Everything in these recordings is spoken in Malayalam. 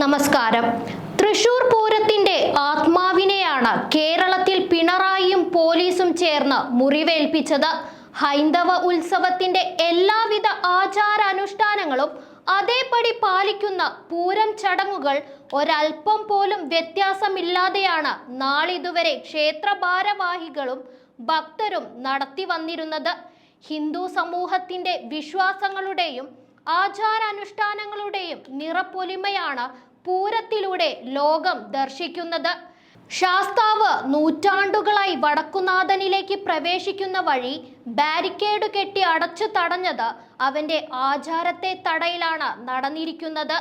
നമസ്കാരം. തൃശൂർ പൂരത്തിന്റെ ആത്മാവിനെയാണ് കേരളത്തിൽ പിണറായിയും പോലീസും ചേർന്ന് മുറിവേൽപ്പിച്ചത്. ഹൈന്ദവ ഉത്സവത്തിന്റെ എല്ലാവിധ ആചാരാനുഷ്ഠാനങ്ങളും അതേപടി പാലിക്കുന്ന പൂരം ചടങ്ങുകൾ ഒരൽപ്പം പോലും വ്യത്യാസമില്ലാതെയാണ് നാളിതുവരെ ക്ഷേത്ര ഭാരവാഹികളും ഭക്തരും നടത്തി വന്നിരുന്നത് ഹിന്ദു സമൂഹത്തിന്റെ വിശ്വാസങ്ങളുടെയും ആചാരാനുഷ്ഠാനങ്ങളുടെയും നിറപ്പൊലിമയാണ് പൂരത്തിലൂടെ ലോകം ദർശിക്കുന്നത്. ശാസ്താവ് നൂറ്റാണ്ടുകളായി വടക്കുനാഥനിലേക്ക് പ്രവേശിക്കുന്ന വഴി ബാരിക്കേഡ് കെട്ടി അടച്ചു തടഞ്ഞത് അവന്റെ ആചാരത്തെ തടയിലാണ് നടന്നിരിക്കുന്നത്.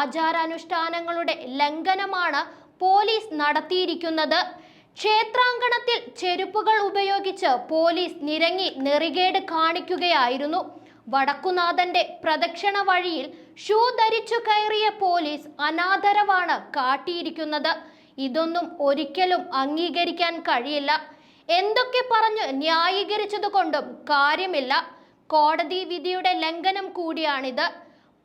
ആചാരാനുഷ്ഠാനങ്ങളുടെ ലംഘനമാണ് പോലീസ് നടത്തിയിരിക്കുന്നത്. ക്ഷേത്രാങ്കണത്തിൽ ചെരുപ്പുകൾ ഉപയോഗിച്ച് പോലീസ് നിരങ്ങി നെറികേട് കാണിക്കുകയായിരുന്നു. വടക്കുനാഥന്റെ പ്രദക്ഷിണ വഴിയിൽ ഷൂ ധരിച്ചു കയറിയ പോലീസ് അനാദരവാണ് കാട്ടിയിരിക്കുന്നത്. ഇതൊന്നും ഒരിക്കലും അംഗീകരിക്കാൻ കഴിയില്ല. എന്തൊക്കെ പറഞ്ഞ് ന്യായീകരിച്ചത് കൊണ്ടും കാര്യമില്ല. കോടതി വിധിയുടെ ലംഘനം കൂടിയാണിത്.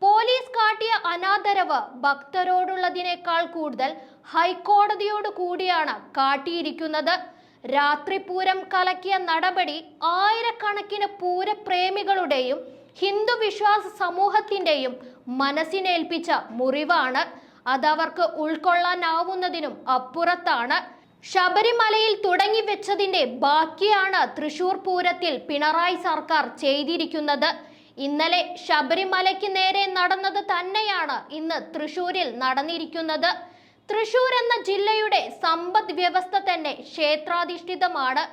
പോലീസ് കാട്ടിയ അനാദരവ് ഭക്തരോടുള്ളതിനേക്കാൾ കൂടുതൽ ഹൈക്കോടതിയോട് കൂടിയാണ് കാട്ടിയിരിക്കുന്നത്. രാത്രിപൂരം കലക്കിയ നടപടി ആയിരക്കണക്കിന് പൂരപ്രേമികളുടെയും ഹിന്ദു വിശ്വാസ സമൂഹത്തിന്റെയും മനസ്സിനേൽപ്പിച്ച മുറിവാണ്. അതവർക്ക് ഉൾക്കൊള്ളാനാവുന്നതിനും അപ്പുറത്താണ്. ശബരിമലയിൽ തുടങ്ങി വെച്ചതിന്റെ ബാക്കിയാണ് തൃശൂർ പൂരത്തിൽ പിണറായി സർക്കാർ ചെയ്തിരിക്കുന്നത്. ഇന്നലെ ശബരിമലയ്ക്ക് നേരെ നടന്നത് തന്നെയാണ് ഇന്ന് തൃശൂരിൽ നടന്നിരിക്കുന്നത്. തൃശൂർ എന്ന ജില്ലയുടെ സമ്പദ് വ്യവസ്ഥ തന്നെ ക്ഷേത്രാധിഷ്ഠിതമാണ്.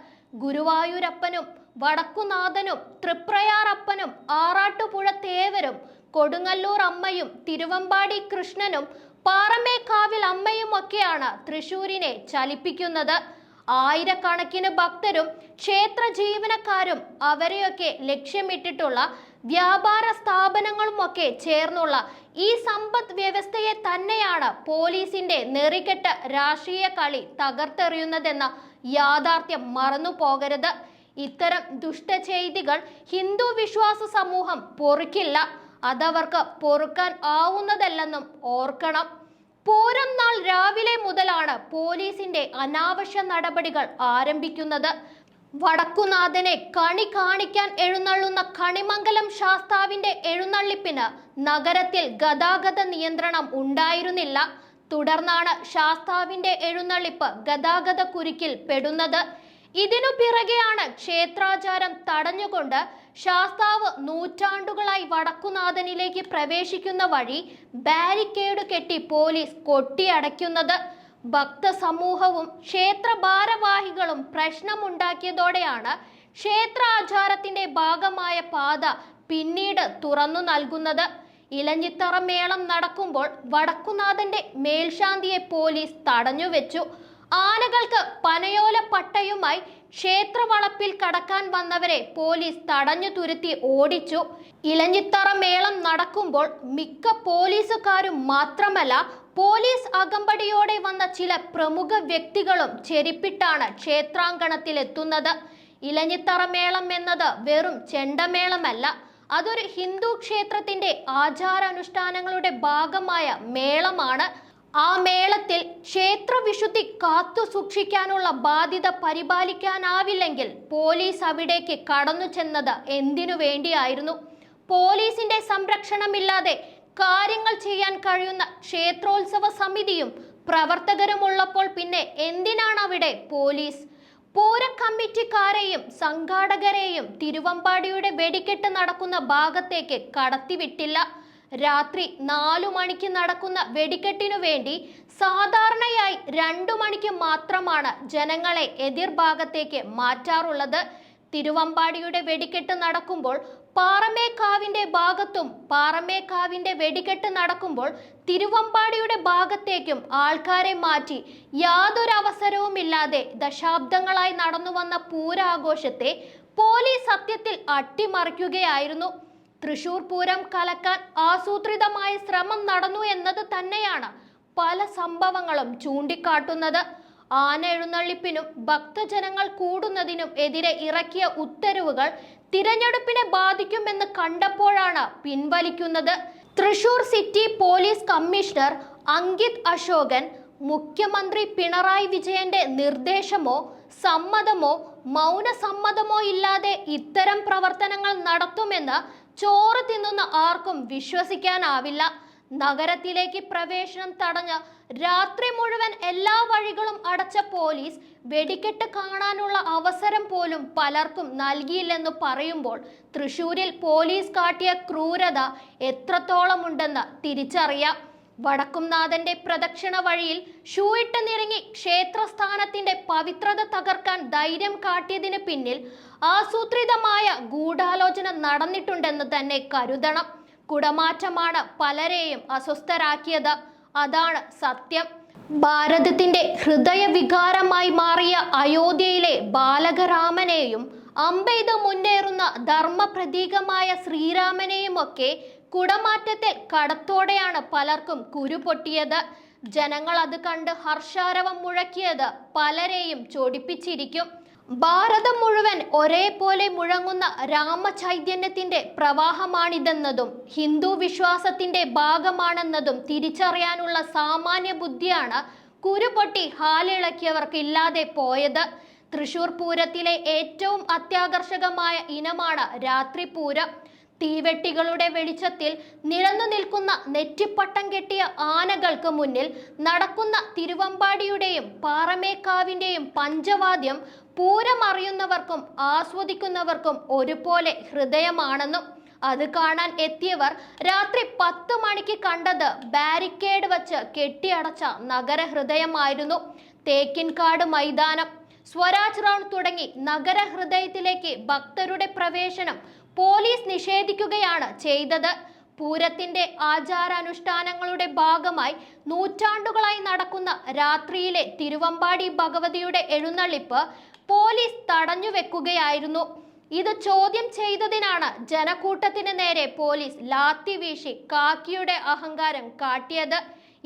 ഗുരുവായൂരപ്പനും വടക്കുനാഥനും തൃപ്രയാറപ്പനും ആറാട്ടുപുഴ തേവരും കൊടുങ്ങല്ലൂർ അമ്മയും തിരുവമ്പാടി കൃഷ്ണനും പാറമേക്കാവിൽ അമ്മയും ഒക്കെയാണ് തൃശൂരിനെ ചലിപ്പിക്കുന്നത്. ആയിരക്കണക്കിന് ഭക്തരും ക്ഷേത്ര ജീവനക്കാരും അവരെയൊക്കെ ലക്ഷ്യമിട്ടിട്ടുള്ള വ്യാപാര സ്ഥാപനങ്ങളുമൊക്കെ ചേർന്നുള്ള ഈ സമ്പദ് വ്യവസ്ഥയെ തന്നെയാണ് പോലീസിന്റെ നെറികെട്ട രാഷ്ട്രീയ കളി തകർത്തെറിയുന്നതെന്ന യാഥാർത്ഥ്യം മറന്നു പോകരുത്. ഇത്തരം ദുഷ്ടചെയ്തികൾ ഹിന്ദു വിശ്വാസ സമൂഹം പൊറുക്കില്ല. അതവർക്ക് പൊറുക്കാൻ ആവുന്നതല്ലെന്നും ഓർക്കണം. പൂരം നാൾ രാവിലെ മുതലാണ് പോലീസിന്റെ അനാവശ്യ നടപടികൾ ആരംഭിക്കുന്നത്. വടക്കുനാഥനെ കണി കാണിക്കാൻ എഴുന്നള്ളുന്ന കണിമംഗലം ശാസ്താവിന്റെ എഴുന്നള്ളിപ്പിന് നഗരത്തിൽ ഗതാഗത നിയന്ത്രണം ഉണ്ടായിരുന്നില്ല. തുടർന്നാണ് ശാസ്താവിന്റെ എഴുന്നള്ളിപ്പ് ഗതാഗത കുരുക്കിൽ പെടുന്നത്. ഇതിനു പിറകെയാണ് ക്ഷേത്രാചാരം തടഞ്ഞുകൊണ്ട് ശാസ്താവ് നൂറ്റാണ്ടുകളായി വടക്കുനാഥനിലേക്ക് പ്രവേശിക്കുന്ന വഴി ബാരിക്കേഡ് കെട്ടി പോലീസ് കൊട്ടിയടയ്ക്കുന്നത്. ഭക്തസമൂഹവും ക്ഷേത്ര ഭാരവാഹികളും പ്രശ്നമുണ്ടാക്കിയതോടെയാണ് ക്ഷേത്ര ആചാരത്തിന്റെ ഭാഗമായ പാത പിന്നീട് തുറന്നു നൽകുന്നത്. ഇലഞ്ഞിത്തറ മേളം നടക്കുമ്പോൾ വടക്കുനാഥന്റെ മേൽശാന്തിയെ പോലീസ് തടഞ്ഞു വെച്ചു. ആനകൾക്ക് പനയോല പട്ടയുമായി ക്ഷേത്രവളപ്പിൽ കടക്കാൻ വന്നവരെ പോലീസ് തടഞ്ഞു തുരുത്തി ഓടിച്ചു. ഇലഞ്ഞിത്തറ മേളം നടക്കുമ്പോൾ മിക്ക പോലീസുകാരും മാത്രമല്ല പോലീസ് അകമ്പടിയോടെ വന്ന ചില പ്രമുഖ വ്യക്തികളും ചെരിപ്പിട്ടാണ് ക്ഷേത്രാങ്കണത്തിലെത്തുന്നത്. ഇലഞ്ഞിത്തറ മേളം എന്നത് വെറും ചെണ്ടമേളമല്ല അതൊരു ഹിന്ദു ക്ഷേത്രത്തിന്റെ ആചാരാനുഷ്ഠാനങ്ങളുടെ ഭാഗമായ മേളമാണ്. ആ മേളത്തിൽ ക്ഷേത്രവിശുദ്ധി കാത്തു സൂക്ഷിക്കാനുള്ള ബാധ്യത പരിപാലിക്കാനാവില്ലെങ്കിൽ പോലീസ് അവിടേക്ക് കടന്നു ചെന്നത് എന്തിനു വേണ്ടിയായിരുന്നു? പോലീസിന്റെ സംരക്ഷണമില്ലാതെ കാര്യങ്ങൾ ചെയ്യാൻ കഴിയുന്ന ക്ഷേത്രോത്സവ സമിതിയും പ്രവർത്തകരും ഉള്ളപ്പോൾ പിന്നെ എന്തിനാണ് അവിടെ പോലീസ്? പൂര കമ്മിറ്റിക്കാരെയും സംഘാടകരെയും തിരുവമ്പാടിയുടെ വെടിക്കെട്ട് നടക്കുന്ന ഭാഗത്തേക്ക് കടത്തിവിട്ടില്ല. രാത്രി നാലു മണിക്ക് നടക്കുന്ന വെടിക്കെട്ടിനു വേണ്ടി സാധാരണയായി രണ്ടു മണിക്ക് മാത്രമാണ് ജനങ്ങളെ എതിർഭാഗത്തേക്ക് മാറ്റാറുള്ളത്. തിരുവമ്പാടിയുടെ വെടിക്കെട്ട് നടക്കുമ്പോൾ പാറമേക്കാവിന്റെ ഭാഗത്തും പാറമേക്കാവിന്റെ വെടിക്കെട്ട് നടക്കുമ്പോൾ തിരുവമ്പാടിയുടെ ഭാഗത്തേക്കും ആൾക്കാരെ മാറ്റി യാതൊരു അവസരവുമില്ലാതെ ദശാബ്ദങ്ങളായി നടന്നു വന്ന പൂരാഘോഷത്തെ പോലീസ് സത്യത്തിൽ അട്ടിമറിക്കുകയായിരുന്നു. തൃശൂർ പൂരം കലക്കാൻ ആസൂത്രിതമായ ശ്രമം നടന്നു എന്നത് തന്നെയാണ് പല സംഭവങ്ങളും ചൂണ്ടിക്കാട്ടുന്നത്. ആന എഴുന്നള്ളിപ്പിനും ഭക്തജനങ്ങൾ കൂടുന്നതിനും എതിരെ ഇറക്കിയ ഉത്തരവുകൾ തിരഞ്ഞെടുപ്പിനെ ബാധിക്കുമെന്ന് കണ്ടപ്പോഴാണ് പിൻവലിക്കുന്നത്. Thrissur city police commissioner Ankit Ashokan മുഖ്യമന്ത്രി പിണറായി വിജയന്റെ നിർദ്ദേശമോ സമ്മതമോ മൗനസമ്മതമോ ഇല്ലാതെ ഇത്തരം പ്രവർത്തനങ്ങൾ നടത്തുമെന്ന് ചോറ് തിന്നുന്ന ആർക്കും വിശ്വസിക്കാനാവില്ല. നഗരത്തിലേക്ക് പ്രവേശനം തടഞ്ഞ് രാത്രി മുഴുവൻ എല്ലാ വഴികളും അടച്ച പോലീസ് വെടിക്കെട്ട് കാണാനുള്ള അവസരം പോലും പലർക്കും നൽകിയില്ലെന്ന് പറയുമ്പോൾ തൃശൂരിൽ പോലീസ് കാട്ടിയ ക്രൂരത എത്രത്തോളമുണ്ടെന്ന് തിരിച്ചറിയാം. വടക്കുംനാഥന്റെ പ്രദക്ഷിണ വഴിയിൽ ഷൂയിട്ട് നിരങ്ങി ക്ഷേത്രസ്ഥാനത്തിന്റെ പവിത്രത തകർക്കാൻ ധൈര്യം കാട്ടിയതിന് പിന്നിൽ ആസൂത്രിതമായ ഗൂഢാലോചന നടന്നിട്ടുണ്ടെന്ന് തന്നെ കരുതണം. കുടമാറ്റമാണ് പലരെയും അസ്വസ്ഥരാക്കിയത്. അതാണ് സത്യം. ഭാരതത്തിന്റെ ഹൃദയവികാരമായി മാറിയ അയോധ്യയിലെ ബാലകരാമനെയും അമ്പെയ്ത് മുന്നേറുന്ന ധർമ്മപ്രതീകമായ പ്രതീകമായ ഒക്കെ കുടമാറ്റത്തെ കടത്തോടെയാണ് പലർക്കും കുരുപൊട്ടിയത്. ജനങ്ങൾ അത് കണ്ട് ഹർഷാരവം മുഴക്കിയത് പലരെയും ചൊടിപ്പിച്ചിരിക്കും. ഭാരതം മുഴുവൻ ഒരേപോലെ മുഴങ്ങുന്ന രാമചൈതന്യത്തിന്റെ പ്രവാഹമാണിതെന്നതും ഹിന്ദു വിശ്വാസത്തിന്റെ ഭാഗമാണെന്നതും തിരിച്ചറിയാനുള്ള സാമാന്യ ബുദ്ധിയാണ് കുരുപൊട്ടി ഹാലിളക്കിയവർക്ക് ഇല്ലാതെ പോയത്. തൃശൂർ പൂരത്തിലെ ഏറ്റവും അത്യാകർഷകമായ ഇനമാണ് രാത്രിപൂരം തീവെട്ടികളുടെ വെളിച്ചത്തിൽ നിരന്നു നിൽക്കുന്ന നെറ്റിപ്പട്ടം കെട്ടിയ ആനകൾക്ക് മുന്നിൽ നടക്കുന്ന തിരുവമ്പാടിയുടെയും പാറമേക്കാവിന്റെയും പഞ്ചവാദ്യം പൂരം അറിയുന്നവർക്കും ആസ്വദിക്കുന്നവർക്കും ഒരുപോലെ ഹൃദയമാണെന്നും അത് കാണാൻ എത്തിയവർ രാത്രി പത്ത് മണിക്ക് കണ്ടത് ബാരിക്കേഡ് വച്ച് കെട്ടിയടച്ച നഗരഹൃദയമായിരുന്നു. തേക്കിൻകാട് മൈതാനം. സ്വരാജ് റൗണ്ട് തുടങ്ങി നഗരഹൃദയത്തിലേക്ക് ഭക്തരുടെ പ്രവേശനം പോലീസ് നിഷേധിക്കുകയാണ് ചെയ്തത്. പൂരത്തിന്റെ ആചാരാനുഷ്ഠാനങ്ങളുടെ ഭാഗമായി നൂറ്റാണ്ടുകളായി നടക്കുന്ന രാത്രിയിലെ തിരുവമ്പാടി ഭഗവതിയുടെ എഴുന്നള്ളിപ്പ് പോലീസ് തടഞ്ഞു വെക്കുകയായിരുന്നു. ഇത് ചോദ്യം ചെയ്തതിനാണ് ജനക്കൂട്ടത്തിന് നേരെ പോലീസ് ലാത്തി വീശി കാക്കിയുടെ അഹങ്കാരം കാട്ടിയത്.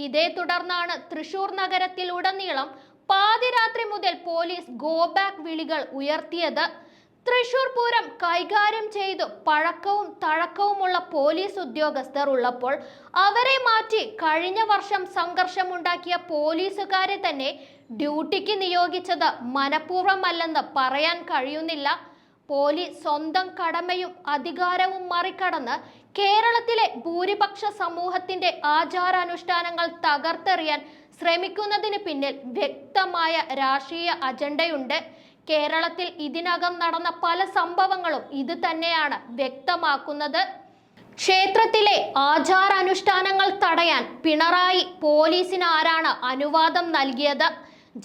ഇതേ തുടർന്നാണ് തൃശൂർ നഗരത്തിലുടനീളം പാതിരാത്രി മുതൽ പോലീസ് ഗോ ബാക്ക് വിളികൾ ഉയർത്തിയത്. തൃശൂർ പൂരം കൈകാര്യം ചെയ്തു. പഴക്കവും തഴക്കവുമുള്ള പോലീസ് ഉദ്യോഗസ്ഥർ ഉള്ളപ്പോൾ അവരെ മാറ്റി കഴിഞ്ഞ വർഷം സംഘർഷമുണ്ടാക്കിയ പോലീസുകാരെ തന്നെ ഡ്യൂട്ടിക്ക് നിയോഗിച്ചത് മനഃപൂർവമല്ലെന്ന് പറയാൻ കഴിയുന്നില്ല. പോലീസ് സ്വന്തം കടമയും അധികാരവും മറികടന്ന് കേരളത്തിലെ ഭൂരിപക്ഷ സമൂഹത്തിന്റെ ആചാരാനുഷ്ഠാനങ്ങൾ തകർത്തെറിയാൻ ശ്രമിക്കുന്നതിന് പിന്നിൽ വ്യക്തമായ രാഷ്ട്രീയ അജണ്ടയുണ്ട്. കേരളത്തിൽ ഇതിനകം നടന്ന പല സംഭവങ്ങളും ഇത് തന്നെയാണ് വ്യക്തമാക്കുന്നത്. ക്ഷേത്രത്തിലെ ആചാരാനുഷ്ഠാനങ്ങൾ തടയാൻ പിണറായി പോലീസിന് ആരാണ് അനുവാദം നൽകിയത്?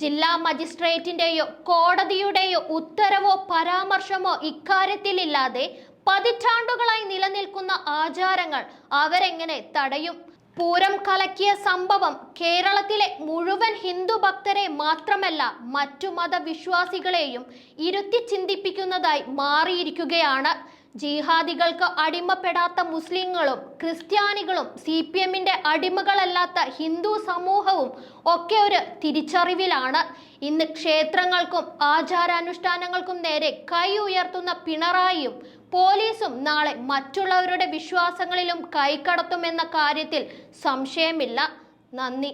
ജില്ലാ മജിസ്ട്രേറ്റിന്റെയോ കോടതിയുടെയോ ഉത്തരവോ പരാമർശമോ ഇക്കാര്യത്തിലില്ലാതെ പതിറ്റാണ്ടുകളായി നിലനിൽക്കുന്ന ആചാരങ്ങൾ അവരെങ്ങനെ തടയും? പൂരം കലക്കിയ സംഭവം കേരളത്തിലെ മുഴുവൻ ഹിന്ദു ഭക്തരെ മാത്രമല്ല മറ്റു മതവിശ്വാസികളെയും ഇരുത്തി ചിന്തിപ്പിക്കുന്നതായി മാറിയിരിക്കുകയാണ് ജിഹാദികൾക്ക് അടിമപ്പെടാത്ത മുസ്ലിങ്ങളും ക്രിസ്ത്യാനികളും സി പി എമ്മിന്റെ അടിമകളല്ലാത്ത ഹിന്ദു സമൂഹവും ഒക്കെ ഒരു തിരിച്ചറിവിലാണ്. ഇന്ന് ക്ഷേത്രങ്ങൾക്കും ആചാരാനുഷ്ഠാനങ്ങൾക്കും നേരെ കൈ ഉയർത്തുന്ന പിണറായിയും പോലീസും നാളെ മറ്റുള്ളവരുടെ വിശ്വാസങ്ങളിലും കൈകടത്തുമെന്ന കാര്യത്തിൽ സംശയമില്ല. നന്ദി.